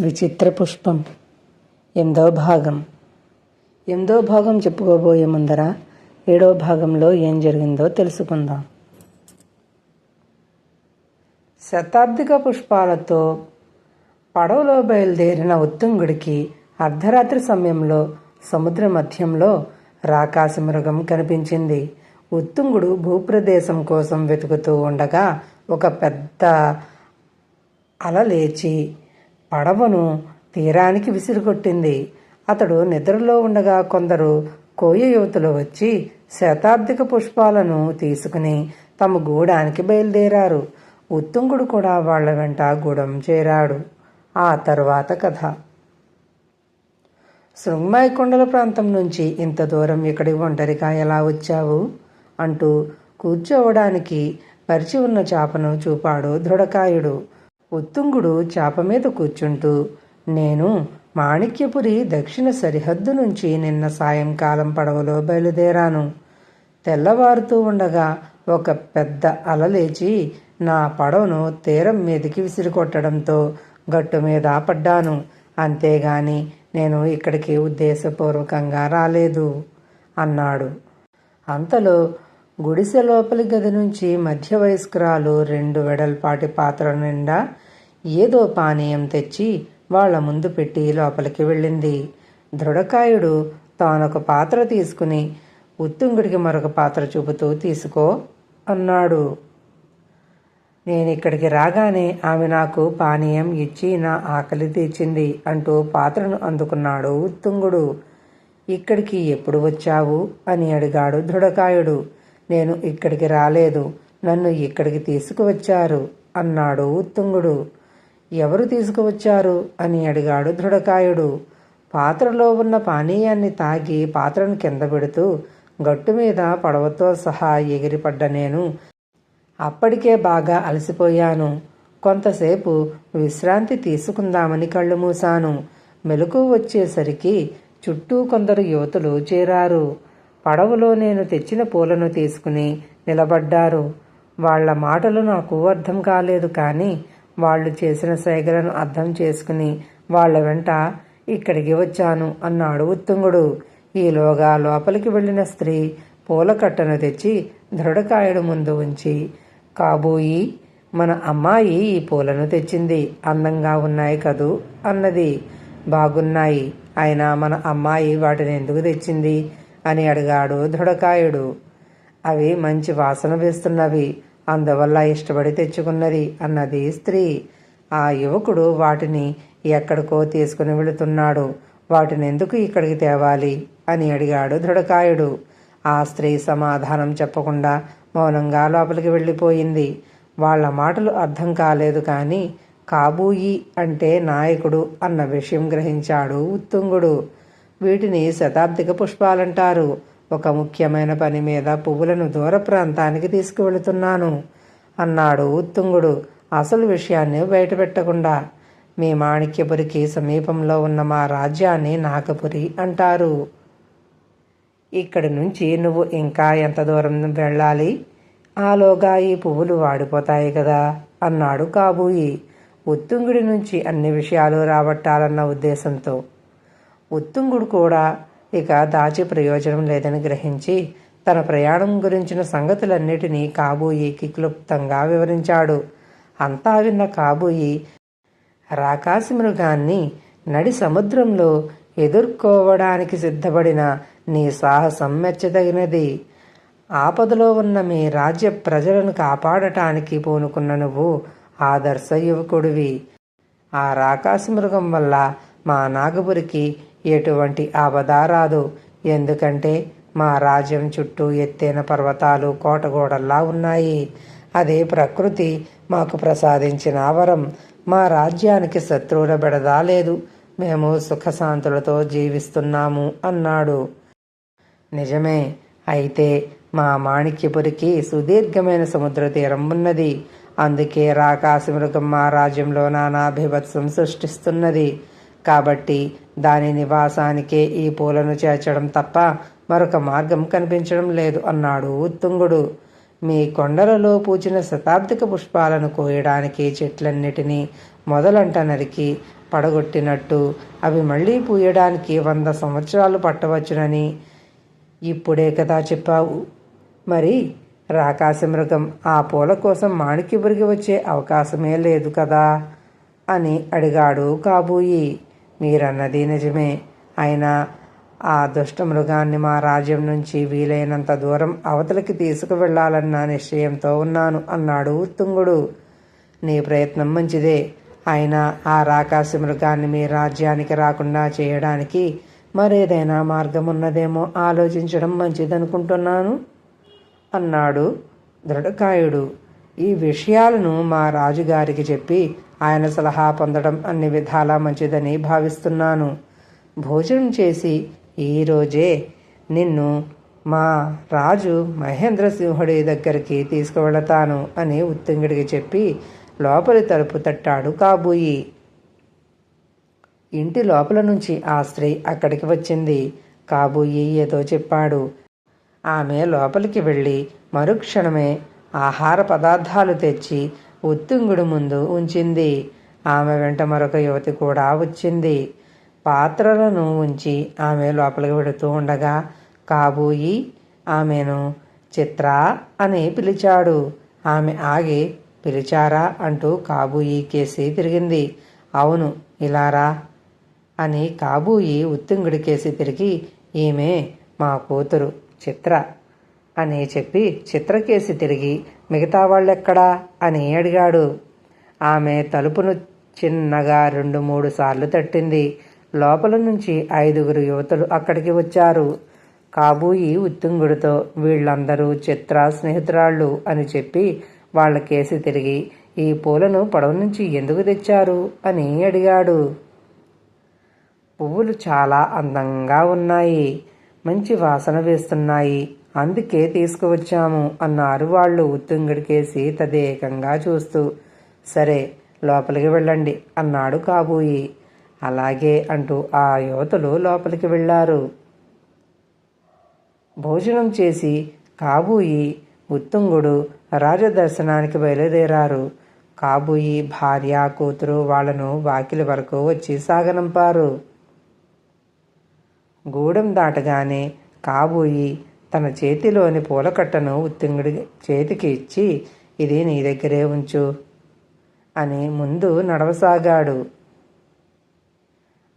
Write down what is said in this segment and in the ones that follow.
విచిత్ర పుష్పం ఎనిమిదవ భాగం. ఎనిమిదవ భాగం చెప్పుకోబోయే ముందర ఏడో భాగంలో ఏం జరిగిందో తెలుసుకుందాం. శతాబ్దిక పుష్పాలతో పడవలో బయలుదేరిన ఉత్తుంగుడికి అర్ధరాత్రి సమయంలో సముద్ర మధ్యంలో రాకాసి మృగం కనిపించింది. ఉత్తుంగుడు భూప్రదేశం కోసం వెతుకుతూ ఉండగా ఒక పెద్ద అల లేచి పడవను తీరానికి విసిరికొట్టింది అతడు నిద్రలో ఉండగా కొందరు కోయ యువతులు వచ్చి శతాబ్దిక పుష్పాలను తీసుకుని తమ గూడానికి బయలుదేరారు. ఉత్తుంగుడు కూడా వాళ్ళ వెంట గూడం చేరాడు. ఆ తర్వాత కథ. శృంగమాయి కొండల ప్రాంతం నుంచి ఇంత దూరం ఇక్కడికి ఒంటరిగా ఎలా వచ్చావు? అంటూ కూర్చోవడానికి పరిచి ఉన్న చేపను చూపాడు దృఢకాయుడు. ఉత్తుంగుడు చాప మీద కూర్చుంటూ నేను మాణిక్యపురి దక్షిణ సరిహద్దు నుంచి నిన్న సాయంకాలం పడవలో బయలుదేరాను. తెల్లవారుతూ ఉండగా ఒక పెద్ద అల లేచి నా పడవను తీరం మీదకి విసిరికొట్టడంతో గట్టు మీద పడ్డాను. అంతేగాని నేను ఇక్కడికి ఉద్దేశపూర్వకంగా రాలేదు అన్నాడు. అంతలో గుడిసె లోపలి గది నుంచి మధ్య వయస్కురాలు రెండు వెడల్పాటి పాత్ర నిండా ఏదో పానీయం తెచ్చి వాళ్ళ ముందు పెట్టి లోపలికి వెళ్ళింది. దృఢకాయుడు తానొక పాత్ర తీసుకుని ఉత్తుంగుడికి మరొక పాత్ర చూపుతూ తీసుకో అన్నాడు. నేను ఇక్కడికి రాగానే ఆమె నాకు పానీయం ఇచ్చి నా ఆకలి తీర్చింది అంటూ పాత్రను అందుకున్నాడు ఉత్తుంగుడు. ఇక్కడికి ఎప్పుడు వచ్చావు? అని అడిగాడు దృఢకాయుడు. నేను ఇక్కడికి రాలేదు. నన్ను ఇక్కడికి తీసుకువచ్చారు అన్నాడు ఉత్తుంగుడు. ఎవరు తీసుకువచ్చారు అని అడిగాడు దృఢకాయుడు. పాత్రలో ఉన్న పానీయాన్ని తాగి పాత్రను కింద పెడుతూ గట్టు మీద పడవతో సహా ఎగిరిపడ్డ నేను అప్పటికే బాగా అలసిపోయాను. కొంతసేపు విశ్రాంతి తీసుకుందామని కళ్ళు మూశాను. మెలకు వచ్చేసరికి చుట్టూ కొందరు యువతులు చేరారు. పడవలో నేను తెచ్చిన పూలను తీసుకుని నిలబడ్డారు. వాళ్ళ మాటలు నాకు అర్థం కాలేదు కానీ వాళ్ళు చేసిన సైగలను అర్థం చేసుకుని వాళ్ళ వెంట ఇక్కడికి వచ్చాను అన్నాడు ఉత్తుంగుడు. ఈలోగా లోపలికి వెళ్ళిన స్త్రీ పూల కట్టను తెచ్చి దృఢకాయుడు ముందు ఉంచి కాబోయి మన అమ్మాయి ఈ పూలను తెచ్చింది అందంగా ఉన్నాయి కదూ అన్నది. బాగున్నాయి అయినా మన అమ్మాయి వాటిని ఎందుకు తెచ్చింది? అని అడిగాడు దృఢకాయుడు. అవి మంచి వాసన వేస్తున్నవి అందువల్ల ఇష్టపడి తెచ్చుకున్నది అన్నది స్త్రీ. ఆ యువకుడు వాటిని ఎక్కడికో తీసుకుని వెళుతున్నాడు. వాటిని ఎందుకు ఇక్కడికి తేవాలి? అని అడిగాడు దృఢకాయుడు. ఆ స్త్రీ సమాధానం చెప్పకుండా మౌనంగా లోపలికి వెళ్ళిపోయింది. వాళ్ళ మాటలు అర్థం కాలేదు కానీ కాబూయి అంటే నాయకుడు అన్న విషయం గ్రహించాడు ఉత్తుంగుడు. వీటిని శతాబ్దిక పుష్పాలంటారు. ఒక ముఖ్యమైన పని మీద పువ్వులను దూర ప్రాంతానికి తీసుకువెళుతున్నాను అన్నాడు ఉత్తుంగుడు. అసలు విషయాన్ని బయటపెట్టకుండా. మీ మాణిక్యపురికి సమీపంలో ఉన్న మా రాజ్యాన్ని నాగపురి అంటారు. ఇక్కడి నుంచి నువ్వు ఇంకా ఎంత దూరం వెళ్ళాలి? ఆలోగా ఈ పువ్వులు వాడిపోతాయి కదా అన్నాడు కాబూయి. ఉత్తుంగుడి నుంచి అన్ని విషయాలు రాబట్టాలన్న ఉద్దేశంతో. ఉత్తుంగుడు కూడా ఇక దాచి ప్రయోజనం లేదని గ్రహించి తన ప్రయాణం గురించిన సంగతులన్నిటినీ కాబోయికి క్లుప్తంగా వివరించాడు. అంతా విన్న కాబోయి రాకాసి మృగాన్ని నడి సముద్రంలో ఎదుర్కోవడానికి సిద్ధపడిన నీ సాహసం మెచ్చదగినది. ఆపదలో ఉన్న మీ రాజ్య ప్రజలను కాపాడటానికి పూనుకున్న నువ్వు ఆదర్శ యువకుడివి. ఆ రాకాసి మృగం వల్ల మా నాగపురికి ఎటువంటి ఆపద రాదు. ఎందుకంటే మా రాజ్యం చుట్టూ ఎత్తైన పర్వతాలు కోటగోడల్లా ఉన్నాయి. అదే ప్రకృతి మాకు ప్రసాదించిన వరం. మా రాజ్యానికి శత్రువుల బెడదా లేదు. మేము సుఖశాంతులతో జీవిస్తున్నాము అన్నాడు. నిజమే. అయితే మా మాణిక్యపురికి సుదీర్ఘమైన సముద్ర తీరం ఉన్నది. అందుకే రాకాశమృగం మా రాజ్యంలో నానా భీభత్సం సృష్టిస్తున్నది. కాబట్టి దాని నివాసానికే ఈ పూలను చేర్చడం తప్ప మరొక మార్గం కనిపించడం లేదు అన్నాడు ఉత్తుంగుడు. మీ కొండలలో పూచిన శతాబ్దిక పుష్పాలను కోయడానికి చెట్లన్నిటినీ మొదలంట నరికి పడగొట్టినట్టు అవి మళ్ళీ పూయడానికి వంద సంవత్సరాలు పట్టవచ్చునని ఇప్పుడే కదా చెప్పావు. మరి రాకాశమృగం ఆ పూల కోసం మాణిక్యపురికి వచ్చే అవకాశమే లేదు కదా అని అడిగాడు కాబూయి. మీరన్నది నిజమే. అయినా ఆ దుష్ట మృగాన్ని మా రాజ్యం నుంచి వీలైనంత దూరం అవతలికి తీసుకువెళ్ళాలన్న నిశ్చయంతో ఉన్నాను అన్నాడు ఉత్తుంగుడు. నీ ప్రయత్నం మంచిదే. అయినా ఆ రాకాసి మృగాన్ని మీ రాజ్యానికి రాకుండా చేయడానికి మరేదైనా మార్గం ఉన్నదేమో ఆలోచించడం మంచిదనుకుంటున్నాను అన్నాడు దృఢకాయుడు. ఈ విషయాలను మా రాజుగారికి చెప్పి ఆయన సలహా పొందడం అన్ని విధాలా మంచిదని భావిస్తున్నాను. భోజనం చేసి ఈరోజే నిన్ను మా రాజు మహేంద్ర సింహుడి దగ్గరికి తీసుకువెళతాను అని ఉత్తుంగుడికి చెప్పి లోపలి తలుపు తట్టాడు కాబోయి. ఇంటి లోపల నుంచి ఆ స్త్రీ అక్కడికి వచ్చింది. కాబోయి ఏదో చెప్పాడు. ఆమె లోపలికి వెళ్ళి మరుక్షణమే ఆహార పదార్థాలు తెచ్చి ఉత్తుంగుడు ముందు ఉంచింది. ఆమె వెంట మరొక యువతి కూడా వచ్చింది. పాత్రలను ఉంచి ఆమె లోపలికి వెడుతూ ఉండగా కాబూయి ఆమెను చిత్ర అని పిలిచాడు. ఆమె ఆగి పిలిచారా అంటూ కాబూయి కేసి తిరిగింది. అవును ఇలారా అని కాబూయి ఉత్తుంగుడి కేసి తిరిగి ఈమె మా కూతురు చిత్ర అని చెప్పి చిత్రకేసి తిరిగి మిగతా వాళ్ళెక్కడా? అని అడిగాడు. ఆమె తలుపును చిన్నగా రెండు మూడు సార్లు తట్టింది. లోపల నుంచి ఐదుగురు యువతులు అక్కడికి వచ్చారు. కాబూయి ఉత్తుంగుడితో వీళ్ళందరూ చిత్ర స్నేహితురాళ్ళు అని చెప్పి వాళ్ళ కేసి తిరిగి ఈ పూలను పడవ నుంచి ఎందుకు తెచ్చారు? అని అడిగాడు. పువ్వులు చాలా అందంగా ఉన్నాయి. మంచి వాసన వేస్తున్నాయి. అందుకే తీసుకువచ్చాము అన్నారు వాళ్ళు ఉత్తుంగుడికేసి తదేకంగా చూస్తూ సరే లోపలికి వెళ్ళండి అన్నాడు కాబూయి. అలాగే అంటూ ఆ యువతులు లోపలికి వెళ్ళారు. భోజనం చేసి కాబూయి ఉత్తుంగుడు రాజదర్శనానికి బయలుదేరారు. కాబూయి భార్య కూతురు వాళ్ళను వాకిలి వరకు వచ్చి సాగనంపారు. గూడెం దాటగానే కాబూయి తన చేతిలోని పూలకట్టను ఉత్తింగుడి చేతికి ఇచ్చి ఇది నీ దగ్గరే ఉంచు అని ముందు నడవసాగాడు.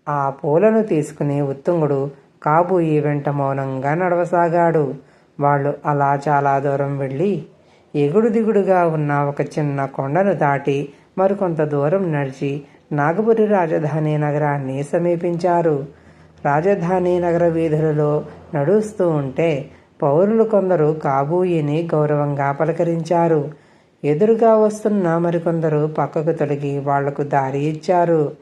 ఆ పూలను తీసుకుని ఉత్తుంగుడు కాబోయి వెంట మౌనంగా నడవసాగాడు. వాళ్ళు అలా చాలా దూరం వెళ్ళి ఎగుడు దిగుడుగా ఉన్న ఒక చిన్న కొండను దాటి మరికొంత దూరం నడిచి నాగపురి రాజధాని నగరాన్ని సమీపించారు. రాజధాని నగర వీధులలో నడుస్తూ ఉంటే పౌరులు కొందరు కాబూయిని గౌరవంగా పలకరించారు. ఎదురుగా వస్తున్న మరికొందరు పక్కకు తొలగి వాళ్ళకు దారి ఇచ్చారు.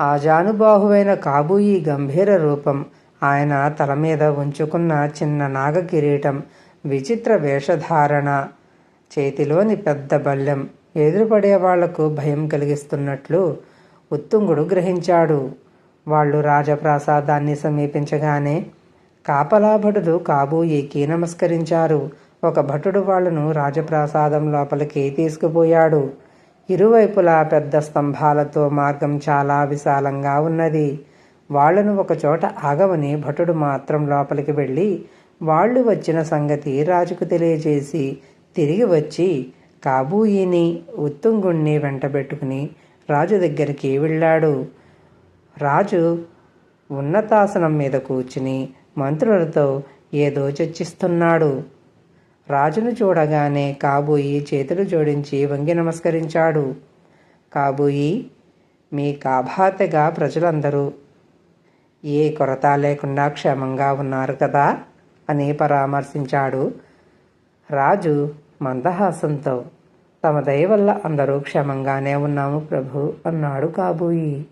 ఆజానుబాహువైన కాబూయి గంభీర రూపం ఆయన తల మీద ఉంచుకున్న చిన్న నాగ కిరీటం విచిత్ర వేషధారణ చేతిలోని పెద్ద బల్లెం ఎదురుపడే వాళ్ళకు భయం కలిగిస్తున్నట్లు ఉత్తుంగుడు గ్రహించాడు. వాళ్ళు రాజప్రాసాదాన్ని సమీపించగానే కాపలా భటులు కాబూయికి నమస్కరించారు. ఒక భటుడు వాళ్ళను రాజప్రాసాదం లోపలికి తీసుకుపోయాడు. ఇరువైపులా పెద్ద స్తంభాలతో మార్గం చాలా విశాలంగా ఉన్నది. వాళ్ళను ఒకచోట ఆగమని భటుడు మాత్రం లోపలికి వెళ్ళి వాళ్ళు వచ్చిన సంగతి రాజుకు తెలియజేసి తిరిగి వచ్చి కాబూయిని ఉత్తుంగుణ్ణి వెంటబెట్టుకుని రాజు దగ్గరికి వెళ్ళాడు. రాజు ఉన్నతాసనం మీద కూర్చుని మంత్రులతో ఏదో చర్చిస్తున్నాడు. రాజును చూడగానే కాబోయి చేతులు జోడించి వంగి నమస్కరించాడు. కాబోయి మీ కాభాతగా ప్రజలందరూ ఏ కొరత లేకుండా క్షేమంగా ఉన్నారు కదా? అని పరామర్శించాడు రాజు మందహాసంతో. తమ దయ వల్ల అందరూ క్షేమంగానే ఉన్నాము ప్రభు అన్నాడు కాబోయి.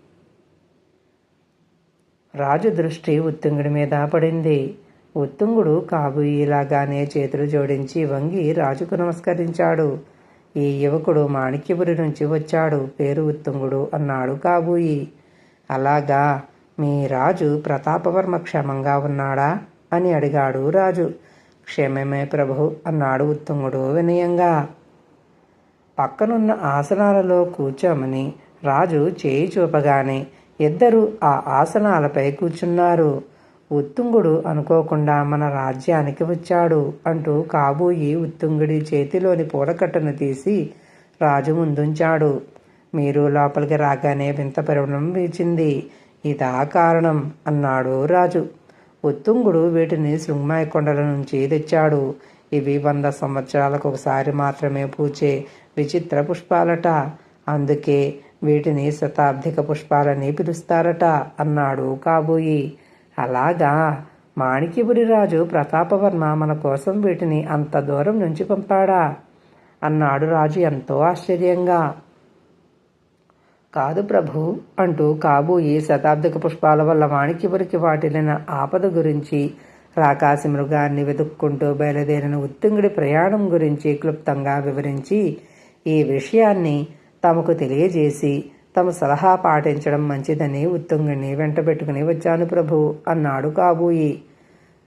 రాజు దృష్టి ఉత్తుంగుడి మీద పడింది. ఉత్తుంగుడు కాబోయేలాగానే చేతులు జోడించి వంగి రాజుకు నమస్కరించాడు. ఈ యువకుడు మాణిక్యపురి నుంచి వచ్చాడు. పేరు ఉత్తుంగుడు అన్నాడు కాబూయి. అలాగా మీ రాజు ప్రతాపవర్మ క్షేమంగా ఉన్నాడా? అని అడిగాడు రాజు. క్షేమమే ప్రభు అన్నాడు ఉత్తుంగుడు వినయంగా. పక్కనున్న ఆసనాలలో కూర్చోమని రాజు చేయి చూపగానే ఇద్దరు ఆ ఆసనాలపై కూర్చున్నారు. ఉత్తుంగుడు అనుకోకుండా మన రాజ్యానికి వచ్చాడు అంటూ కాబోయి ఉత్తుంగుడి చేతిలోని పూలకట్టను తీసి రాజు ముందుంచాడు. మీరు లోపలికి రాగానే వింత పరిమణం వీచింది. ఇదా కారణం అన్నాడు రాజు. ఉత్తుంగుడు వీటిని శృంగమాయ కొండల నుంచి తెచ్చాడు. ఇవి వంద సంవత్సరాలకు ఒకసారి మాత్రమే పూచే విచిత్ర పుష్పాలట. అందుకే వీటిని శతాబ్దిక పుష్పాలని పిలుస్తారట అన్నాడు కాబోయి. అలాగా? మాణిక్యపురి రాజు ప్రతాపవర్మ మన కోసం వీటిని అంత దూరం నుంచి పంపాడా? అన్నాడు రాజు ఎంతో ఆశ్చర్యంగా. కాదు ప్రభు అంటూ కాబోయి శతాబ్దిక పుష్పాల వల్ల మాణిక్యపురికి వాటిల్లిన ఆపద గురించి రాకాసి మృగాన్ని వెతుక్కుంటూ బయలుదేరిన ఉత్తుంగుడి ప్రయాణం గురించి క్లుప్తంగా వివరించి ఈ విషయాన్ని తమకు తెలియజేసి తమ సలహా పాటించడం మంచిదని ఉత్తుంగుడిని వెంటబెట్టుకుని వచ్చాను ప్రభు అన్నాడు కాబూయి.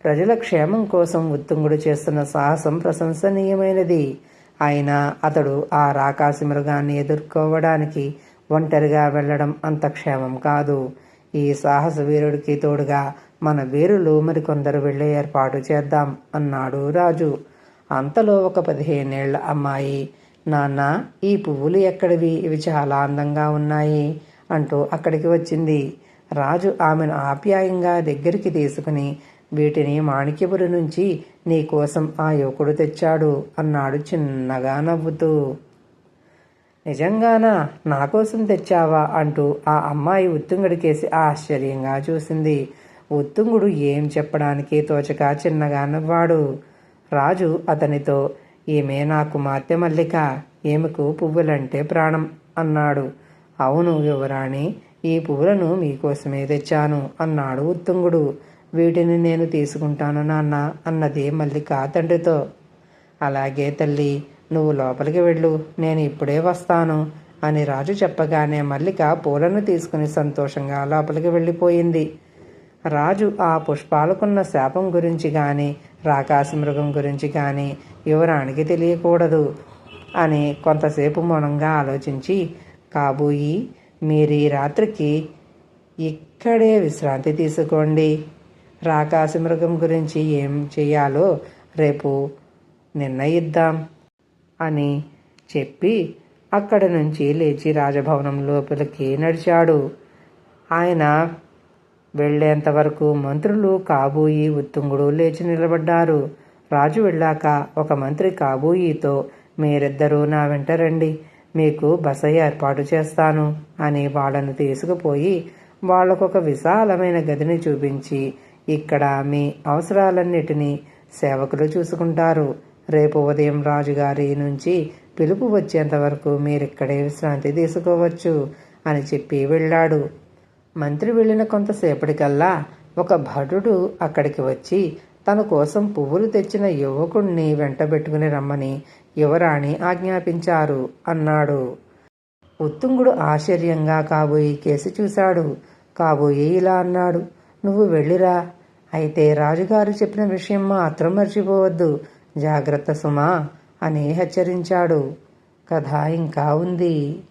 ప్రజల క్షేమం కోసం ఉత్తుంగుడు చేస్తున్న సాహసం ప్రశంసనీయమైనది. అయినా అతడు ఆ రాకాసి మృగాన్ని ఎదుర్కోవడానికి ఒంటరిగా వెళ్ళడం అంత క్షేమం కాదు. ఈ సాహస వీరుడికి తోడుగా మన వీరులు మరికొందరు వెళ్ళే ఏర్పాటు చేద్దాం అన్నాడు రాజు. అంతలో ఒక పదిహేనేళ్ళ అమ్మాయి నాన్న ఈ పువ్వులు ఎక్కడివి? ఇవి చాలా అందంగా ఉన్నాయి అంటూ అక్కడికి వచ్చింది. రాజు ఆమెను ఆప్యాయంగా దగ్గరికి తీసుకుని వీటిని మాణిక్యపురి నుంచి నీ కోసం ఆ యువకుడు తెచ్చాడు అన్నాడు చిన్నగా నవ్వుతూ. నిజంగానా? నా కోసం తెచ్చావా? అంటూ ఆ అమ్మాయి ఉత్తుంగుడికేసి ఆశ్చర్యంగా చూసింది. ఉత్తుంగుడు ఏం చెప్పడానికి తోచక చిన్నగా నవ్వాడు. రాజు అతనితో ఈమె నా కుమార్తె మల్లిక? ఈమెకు పువ్వులంటే ప్రాణం? అన్నాడు. అవును యువరాణి ఈ పువ్వులను మీకోసమే తెచ్చాను అన్నాడు ఉత్తుంగుడు. వీటిని నేను తీసుకుంటాను నాన్న అన్నది మల్లిక తండ్రితో. అలాగే తల్లి నువ్వు లోపలికి వెళ్ళు నేను ఇప్పుడే వస్తాను అని రాజు చెప్పగానే మల్లిక పూలను తీసుకుని సంతోషంగా లోపలికి వెళ్ళిపోయింది. రాజు ఆ పుష్పాలకున్న శాపం గురించి కానీ రాకాసి మృగం గురించి కానీ యువరానికి తెలియకూడదు అని కొంతసేపు మౌనంగా ఆలోచించి కాబోయి మీరు ఈ రాత్రికి ఇక్కడే విశ్రాంతి తీసుకోండి. రాకాసి మృగం గురించి ఏం చేయాలో రేపు నిర్ణయిద్దాం అని చెప్పి అక్కడి నుంచి లేచి రాజభవనం లోపలికి నడిచాడు. ఆయన వెళ్ళేంత వరకు మంత్రులు కాబోయి ఉత్తుంగుడు లేచి నిలబడ్డారు. రాజు వెళ్ళాక ఒక మంత్రి కాబోయితో మీరిద్దరూ నా వెంట రండి. మీకు బస ఏర్పాటు చేస్తాను అని వాళ్ళను తీసుకుపోయి వాళ్ళకొక విశాలమైన గదిని చూపించి ఇక్కడ మీ అవసరాలన్నిటినీ సేవకులు చూసుకుంటారు. రేపు ఉదయం రాజుగారి నుంచి పిలుపు వచ్చేంత వరకు మీరిక్కడే విశ్రాంతి తీసుకోవచ్చు అని చెప్పి వెళ్ళాడు. మంత్రి వెళ్ళిన కొంతసేపటికల్లా ఒక భటుడు అక్కడికి వచ్చి తన కోసం పువ్వులు తెచ్చిన యువకుణ్ణి వెంటబెట్టుకుని రమ్మని యువరాణి ఆజ్ఞాపించారు అన్నాడు. ఉత్తుంగుడు ఆశ్చర్యంగా కాబోయి కేసి చూశాడు. కాబోయి ఇలా అన్నాడు. నువ్వు వెళ్ళిరా. అయితే రాజుగారు చెప్పిన విషయం మాత్రం మర్చిపోవద్దు. జాగ్రత్త సుమా అని హెచ్చరించాడు. కథ ఇంకా ఉంది.